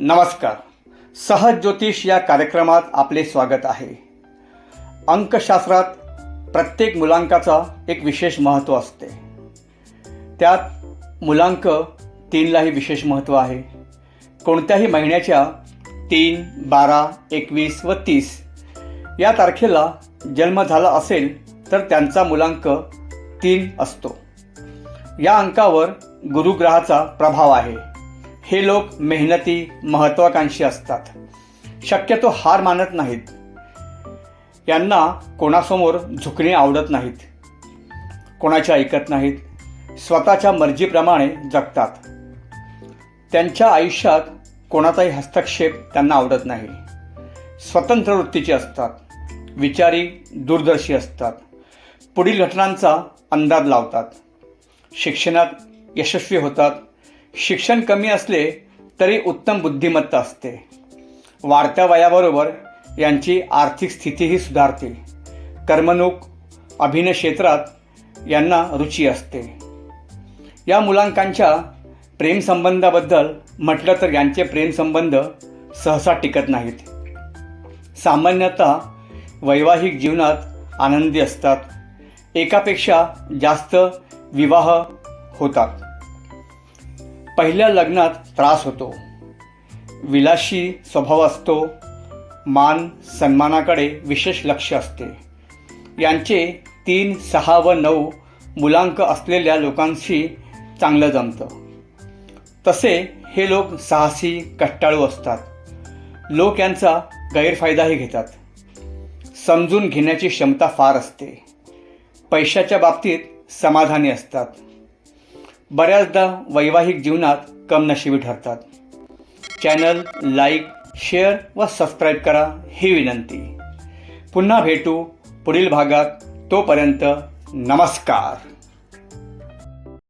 नमस्कार. सहज ज्योतिष या कार्यक्रमात आपले स्वागत आहे. अंकशास्त्रात प्रत्येक मुलांकाचा एक विशेष महत्त्व असते. त्यात मुलांक तीनलाही विशेष महत्त्व आहे. कोणत्याही महिन्याच्या तीन बारा एकवीस व तीस या तारखेला जन्म झाला असेल तर त्यांचा मुलांक तीन असतो. या अंकावर गुरुग्रहाचा प्रभाव आहे. हे लोक मेहनती महत्वाकांक्षी असतात. शक्यतो हार मानत नाहीत. यांना कोणासमोर झुकणे आवडत नाहीत. कोणाचे ऐकत नाहीत. स्वतःच्या मर्जीप्रमाणे जगतात. त्यांच्या आयुष्यात कोणाचाही हस्तक्षेप त्यांना आवडत नाही. स्वतंत्र वृत्तीचे असतात. विचारी दूरदर्शी असतात. पुढील घटनांचा अंदाज लावतात. शिक्षणात यशस्वी होतात. शिक्षण कमी असले तरी उत्तम बुद्धिमत्ता असते. वाढत्या वयाबरोबर यांची आर्थिक स्थितीही सुधारते. कर्मणूक अभिनय क्षेत्रात यांना रुची असते. या मुलांकांच्या प्रेमसंबंधाबद्दल म्हटलं तर यांचे प्रेमसंबंध सहसा टिकत नाहीत. सामान्यतः वैवाहिक जीवनात आनंदी असतात. एकापेक्षा जास्त विवाह होतात. पहिल्या लग्नात त्रास होतो. विलाशी स्वभाव असतो. मान सन्मानाकडे विशेष लक्ष असते. यांचे तीन सहा व नऊ मुलांक असलेल्या लोकांशी चांगलं जमतं. तसे हे लोक साहसी कट्टाळू असतात. लोक यांचा गैरफायदाही घेतात. समजून घेण्याची क्षमता फार असते. पैशाच्या बाबतीत समाधानी असतात. बऱ्याचदा वैवाहिक जीवनात कमनशिबी ठरतात. चॅनल लाईक शेअर व सबस्क्राईब करा ही विनंती. पुन्हा भेटू पुढील भागात. तोपर्यंत नमस्कार.